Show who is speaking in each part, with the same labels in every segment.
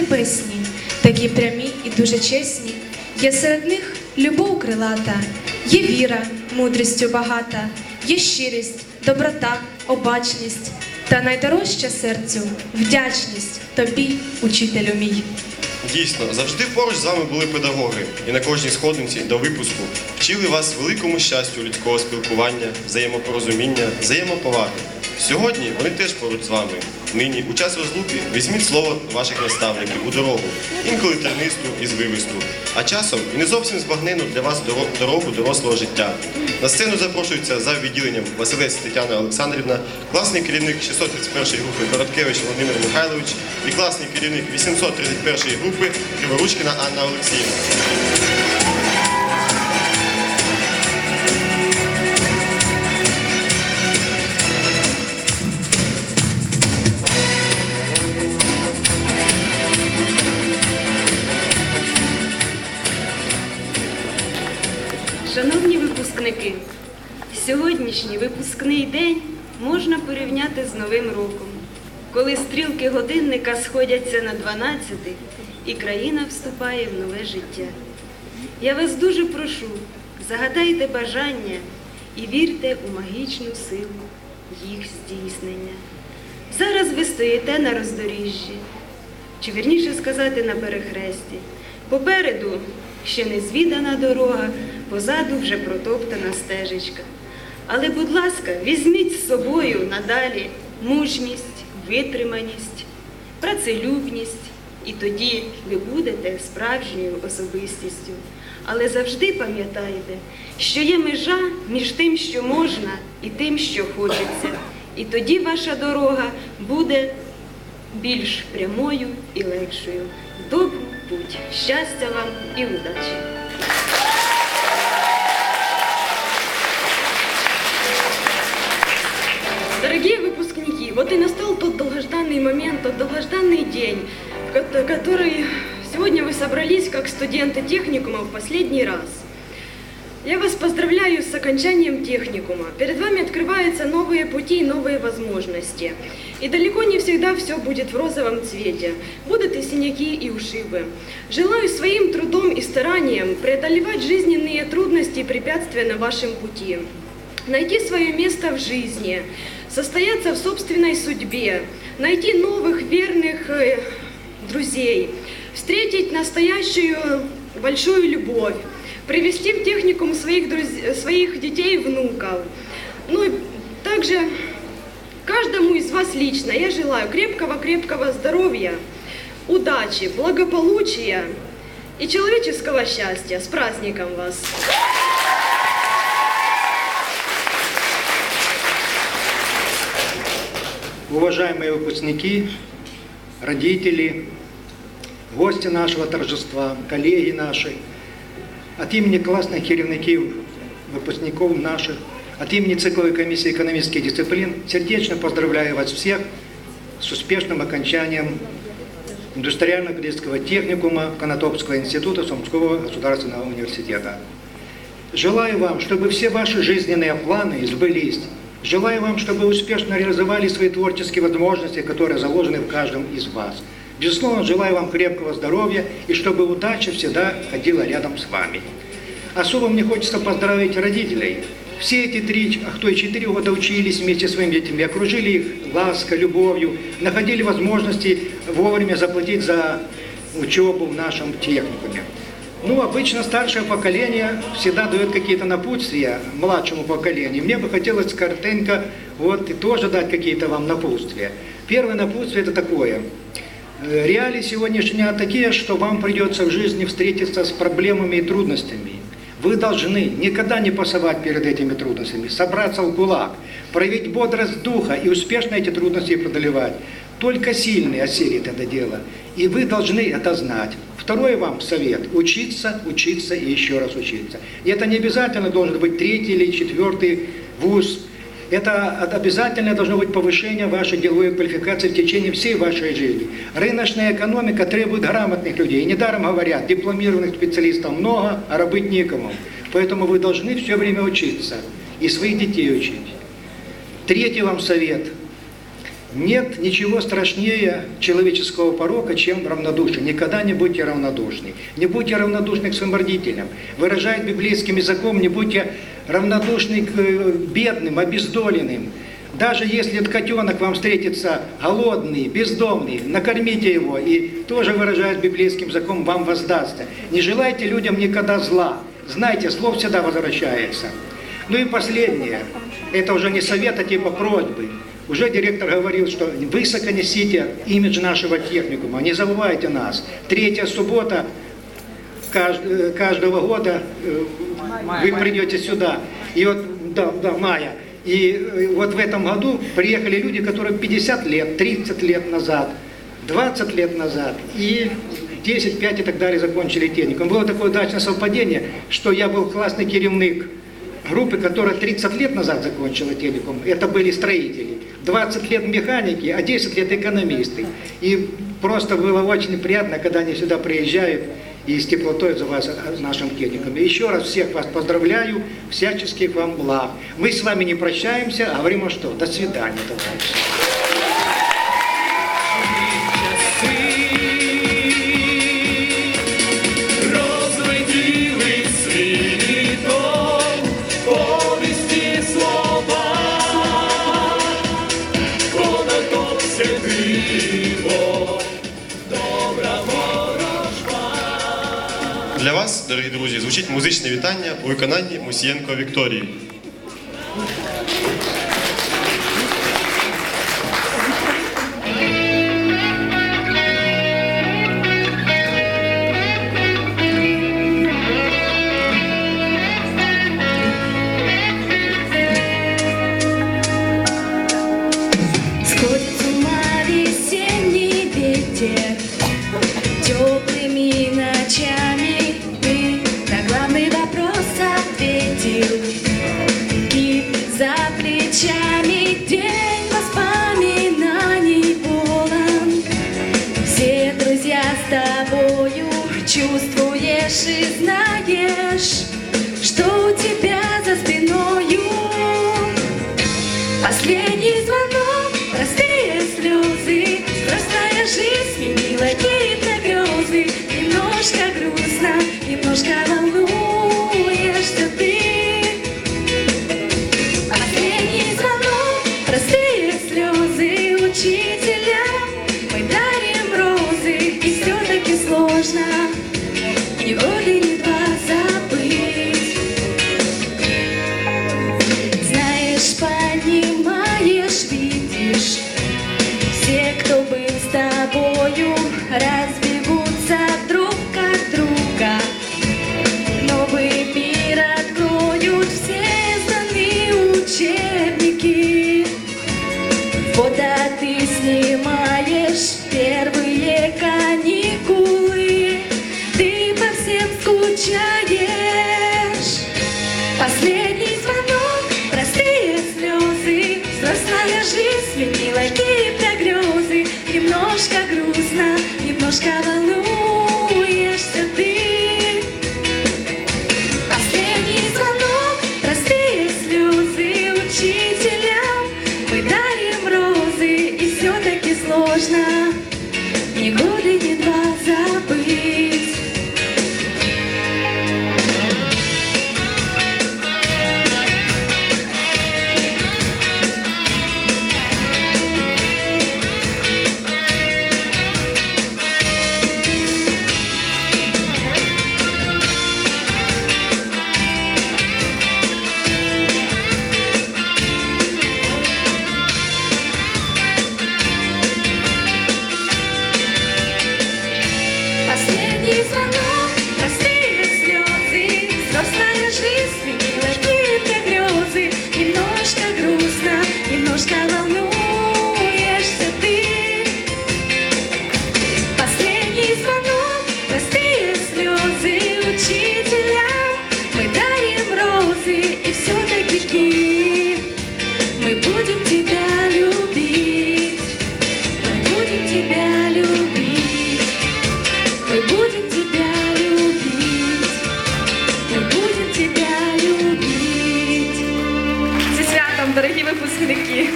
Speaker 1: небесні, такі прямі і дуже чесні. Є серед них любов крилата, є віра, мудрістю багата, є щирість, доброта, обачність та найдорожча серцю вдячність тобі, учителю мій.
Speaker 2: Дійсно, завжди поруч з вами були педагоги, і на кожній сходинці до випуску вчили вас великому щастю людського спілкування, взаємопорозуміння, взаємоповаги. Сьогодні вони теж поруч з вами. Нині, у час розлуки, візьміть слово ваших наставників у дорогу, інколи тернисту і звивисту, а часом і не зовсім збагнену для вас дорогу дорослого життя. На сцену запрошується за відділенням Василець Тетяна Олександрівна, класний керівник 631 групи Короткевич Володимир Михайлович і класний керівник 831 групи Криворучкіна Анна Олексіївна.
Speaker 3: Шановні випускники, сьогоднішній випускний день можна порівняти з Новим роком, коли стрілки годинника сходяться на 12 і країна вступає в нове життя. Я вас дуже прошу, загадайте бажання і вірте у магічну силу їх здійснення. Зараз ви стоїте на роздоріжжі, чи вірніше сказати на перехресті. Попереду ще незвідана дорога, позаду вже протоптана стежечка. Але, будь ласка, візьміть з собою надалі мужність, витриманість, працелюбність, і тоді ви будете справжньою особистістю. Але завжди пам'ятайте, що є межа між тим, що можна, і тим, що хочеться. І тоді ваша дорога буде більш прямою і легшою. Добру путь, щастя вам і удачі!
Speaker 4: Вот и настал тот долгожданный момент, тот долгожданный день, в ко- который сегодня вы собрались как студенты техникума в последний раз. Я вас поздравляю с окончанием техникума. Перед вами открываются новые пути и новые возможности. И далеко не всегда все будет в розовом цвете. Будут и синяки, и ушибы. Желаю своим трудом и старанием преодолевать жизненные трудности и препятствия на вашем пути найти свое место в жизни, состояться в собственной судьбе, найти новых верных э, друзей, встретить настоящую большую любовь, привести в техникум своих, друз- своих детей и внуков. Ну и также каждому из вас лично я желаю крепкого-крепкого здоровья, удачи, благополучия и человеческого счастья. С праздником вас!
Speaker 5: Уважаемые выпускники, родители, гости нашего торжества, коллеги наши, от имени классных керівників, выпускников наших, от имени цикловой комиссии экономических дисциплин сердечно поздравляю вас всех с успешным окончанием индустриально-педагогического техникума Конотопского института Сумского государственного университета. Желаю вам, чтобы все ваши жизненные планы сбылись. Желаю вам, чтобы вы успешно реализовали свои творческие возможности, которые заложены в каждом из вас. Безусловно, желаю вам крепкого здоровья и чтобы удача всегда ходила рядом с вами. Особо мне хочется поздравить родителей. Все эти три, а кто и четыре года учились вместе с своими детьми, окружили их лаской, любовью, находили возможности вовремя заплатить за учебу в нашем техникуме. Ну, обычно старшее поколение всегда дает какие-то напутствия младшему поколению. Мне бы хотелось коротенько вот и тоже дать какие-то вам напутствия. Первое напутствие это такое. Э, Реалии сегодняшние такие, что вам придется в жизни встретиться с проблемами и трудностями. Вы должны никогда не пасовать перед этими трудностями, собраться в кулак, проявить бодрость духа и успешно эти трудности преодолевать. Только сильный осилит это дело. И вы должны это знать. Второй вам совет – учиться, учиться и еще раз учиться. И это не обязательно должен быть третий или четвертый вуз. Это обязательно должно быть повышение вашей деловой квалификации в течение всей вашей жизни. Рыночная экономика требует грамотных людей. И недаром говорят, дипломированных специалистов много, а работать некому. Поэтому вы должны все время учиться и своих детей учить. Третий вам совет. Нет ничего страшнее человеческого порока, чем равнодушие. Никогда не будьте равнодушны. Не будьте равнодушны к своим родителям. Выражает библейским языком, не будьте равнодушны к э, бедным, обездоленным. Даже если этот котенок вам встретится голодный, бездомный, накормите его и тоже выражает библейским языком, вам воздастся. Не желайте людям никогда зла. Знайте, зло всегда возвращается. Ну и последнее. Это уже не совет, а типа просьбы. Уже директор говорил, что высоко несите имидж нашего техникума, не забывайте нас. Третья суббота э, каждого года э, вы придете сюда. И вот, да, да, мая. И э, вот в этом году приехали люди, которые 50 лет, 30 лет назад, 20 лет назад и 10, 5 и так далее закончили техникум. Было такое удачное совпадение, что я был классный керівник группы, которая 30 лет назад закончила техникум. Это были строители. 20 лет механики, а 10 лет экономисты. И просто было очень приятно, когда они сюда приезжают и с теплотой отзываются о нашем техникуме. Еще раз всех вас поздравляю, всяческих вам благ. Мы с вами не прощаемся, а говорим, а что? До свидания, товарищи.
Speaker 2: дорогі друзі, звучить музичне вітання у виконанні Мусієнко Вікторії.
Speaker 6: Чувствуешь и знаешь Что у тебя за спиною Последний звонок, простые слезы, Простая жизнь сменила какие-то грезы. Немножко грустно, немножко
Speaker 1: випускники.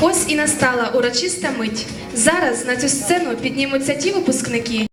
Speaker 1: Ось і настала урочиста мить. Зараз на цю сцену піднімуться ті випускники.